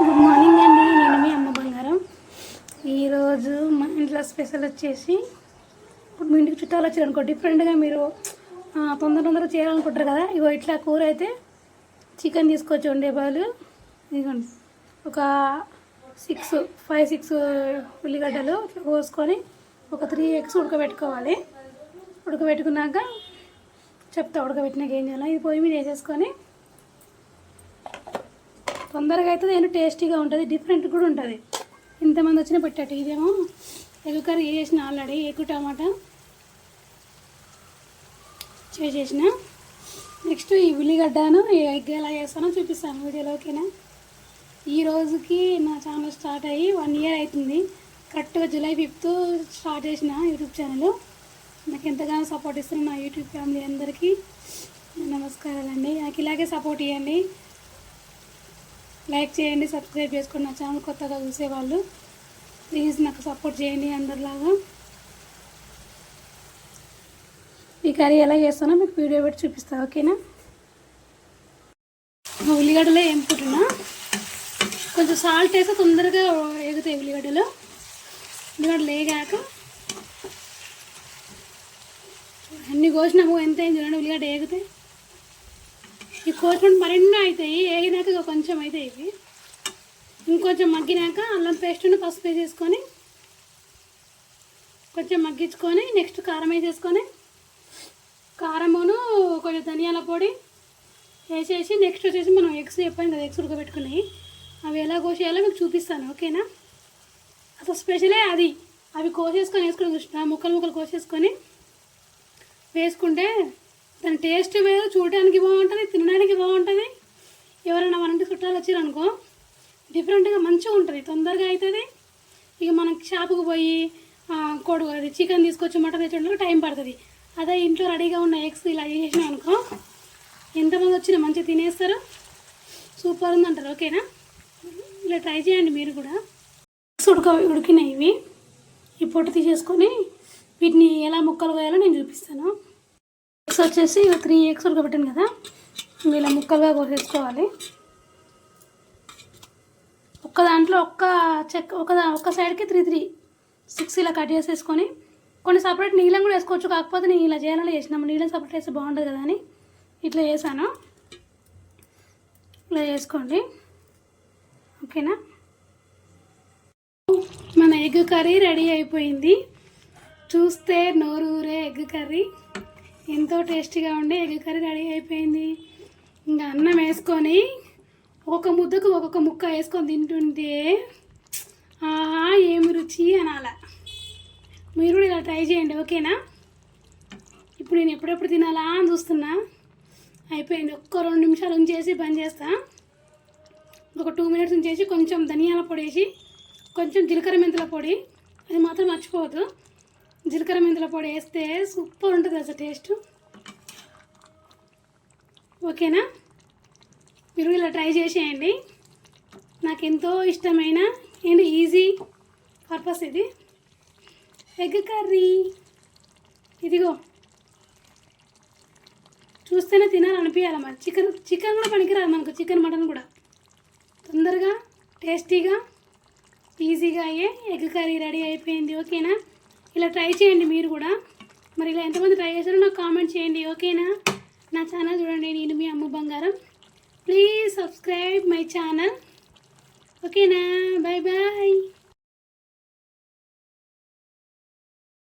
Good morning అండి నేను మీ అమ్మ బంగారం. ఈరోజు మా ఇంట్లో స్పెషల్ వచ్చేసి ఇప్పుడు మీ ఇంటికి చుట్టాలు వచ్చారు అనుకో డిఫరెంట్గా మీరు తొందర తొందర చేయాలనుకుంటారు కదా. ఇగో ఇట్లా కూర అయితే చికెన్ తీసుకొచ్చి వండే బదులు. ఇదిగోండి ఒక సిక్స్ ఫైవ్ సిక్స్ ఉల్లిగడ్డలు ఇట్లా కోసుకొని ఒక త్రీ ఎగ్స్ ఉడకబెట్టుకోవాలి. ఉడకబెట్టుకున్నాక చెప్తా ఉడకబెట్టినాక ఏం చేయాలి? ఇది పొయ్యి మీద వేసేసుకొని తొందరగా అయితే నేను టేస్టీగా ఉంటుంది డిఫరెంట్ కూడా ఉంటుంది. ఇంతమంది వచ్చినా పెట్టాడు ఇదేమో ఎగ్ కర్రీ చేసిన ఆల్రెడీ ఎగ్ టమాటా చేసేసిన. నెక్స్ట్ ఈ ఉల్లిగడ్డను ఎగ్ ఎలా చేస్తానో చూపిస్తాను వీడియోలో ఓకేనా ఈ రోజుకి నా ఛానల్ స్టార్ట్ అయ్యి వన్ ఇయర్ అవుతుంది కరెక్ట్గా జూలై ఫిఫ్త్ స్టార్ట్ చేసిన యూట్యూబ్ ఛానల్. నాకు ఎంతగానో సపోర్ట్ ఇస్తున్న నా యూట్యూబ్ ఫ్యామిలీ అందరికీ. నమస్కారాలండి. నాకు ఇలాగే సపోర్ట్ ఇవ్వండి లైక్ చేయండి సబ్స్క్రైబ్ చేసుకోండి నా ఛానల్ కొత్తగా చూసేవాళ్ళు ప్లీజ్ నాకు సపోర్ట్ చేయండి అందరిలాగా. ఈ కర్రీ ఎలా చేస్తానో మీకు వీడియో పెట్టి చూపిస్తాను ఓకేనా? ఉల్లిగడ్డలో ఏం పుట్టినా కొంచెం సాల్ట్ వేస్తే తొందరగా ఎగుతాయి ఉల్లిగడ్డలు. ఉల్లిగడ్డలు వేగాక అన్ని కోసినాము ఎంత అయింది చూడండి ఉల్లిగడ్డ ఎగుతాయి ఈ కోసుకుంటే మరెన్నో అవుతాయి వేగినాక కొంచెం అవుతాయి ఇవి. ఇంకొంచెం మగ్గినాక అల్లం పేస్ట్ను పసుపు వేసేసుకొని కొంచెం మగ్గించుకొని నెక్స్ట్ కారం వేసేసుకొని కారమును కొంచెం ధనియాల పొడి వేసేసి నెక్స్ట్ వచ్చేసి మనం ఎగ్స్ చెప్పాను కదా ఎగ్స్ ఉడకబెట్టుకున్నాయి అవి ఎలా కోసేయాలో మీకు చూపిస్తాను ఓకేనా? అసలు స్పెషలే అది. అవి కోసేసుకొని వేసుకుని చూసిన ముక్కలు ముక్కలు కోసేసుకొని వేసుకుంటే దాని టేస్ట్ వేరు చూడడానికి బాగుంటుంది తినడానికి బాగుంటుంది. ఎవరైనా మన ఇంటి చుట్టాలు వచ్చారనుకో డిఫరెంట్గా మంచిగా ఉంటుంది తొందరగా అవుతుంది ఇక మనం షాపుకు పోయి కొడుకు కొడు అది చికెన్ తీసుకొచ్చి మటన్ తెచ్చడానికి టైం పడుతుంది. అదే ఇంట్లో రెడీగా ఉన్న ఎగ్స్ ఇలా చేసినాం అనుకో ఎంతమంది వచ్చినా మంచిగా తినేస్తారు. సూపర్ ఉందంటారు ఓకేనా? ఇలా ట్రై చేయండి మీరు కూడా. ఎగ్స్ ఉడక ఉడికినాయి ఇవి ఈ పొట్టు తీసేసుకొని వీటిని ఎలా ముక్కలు కోయాలో నేను చూపిస్తాను. ఎగ్స్ వచ్చేసి త్రీ ఎగ్స్ ఉడకబెట్టాను కదా. ఇలా ముక్కలుగా కోసేసుకోవాలి. ఒక్క దాంట్లో ఒక్క చెక్క ఒక ఒక్క సైడ్కి త్రీ త్రీ సిక్స్ ఇలా కట్ చేసేసుకొని కొన్ని సపరేట్ నీళ్ళం కూడా వేసుకోవచ్చు. కాకపోతే నేను ఇలా చేయాలని చేసినాము నీళ్ళని సపరేట్ వేస్తే బాగుంటుంది కదా అని ఇట్లా చేశాను. ఇలా చేసుకోండి. ఓకేనా? మన ఎగ్ కర్రీ రెడీ అయిపోయింది. చూస్తే నోరూరే ఎగ్ కర్రీ. ఎంతో టేస్టీగా ఉండే ఎగ్ కర్రీ రెడీ అయిపోయింది. ఇంకా అన్నం వేసుకొని ఒక్కొక్క ముద్దకు ఒక్కొక్క ముక్క వేసుకొని తింటుంటే ఆహా ఏమి రుచి అనాల. మీరు కూడా ఇలా ట్రై చేయండి ఓకేనా? ఇప్పుడు నేను ఎప్పుడెప్పుడు తినాలా అని చూస్తున్నా. అయిపోయింది ఒక్క రెండు నిమిషాలు ఉంచేసి బంద్ చేస్తా. ఒక టూ మినిట్స్ ఉంచేసి కొంచెం ధనియాల పొడి వేసి కొంచెం జీలకర్ర మెంతుల పొడి. అది మాత్రం మర్చిపోవద్దు. జీలకర్ర మెంతుల పొడి వేస్తే సూపర్ ఉంటుంది అసలు టేస్ట్ ఓకేనా? మీరు ఇలా ట్రై చేసేయండి. నాకు ఎంతో ఇష్టమైన అండ్ ఈజీ పర్పస్ ఇది. ఎగ్ కర్రీ ఇదిగో. చూస్తేనే తినాలనిపించాలి మరి. చికెన్ చికెన్ కూడా పనికిరాదు మనకు. చికెన్ మటన్ కూడా. తొందరగా టేస్టీగా ఈజీగా అయ్యే ఎగ్ కర్రీ రెడీ అయిపోయింది. ఓకేనా? ఇలా ట్రై చేయండి మీరు కూడా. మరి ఇలా ఎంతమంది ట్రై చేశారో నాకు కామెంట్ చేయండి ఓకేనా నా? ఛానల్ చూడండి నేను మీ అమ్మ బంగారం. ప్లీజ్ సబ్స్క్రైబ్ మై ఛానల్ ఓకేనా బాయ్ బాయ్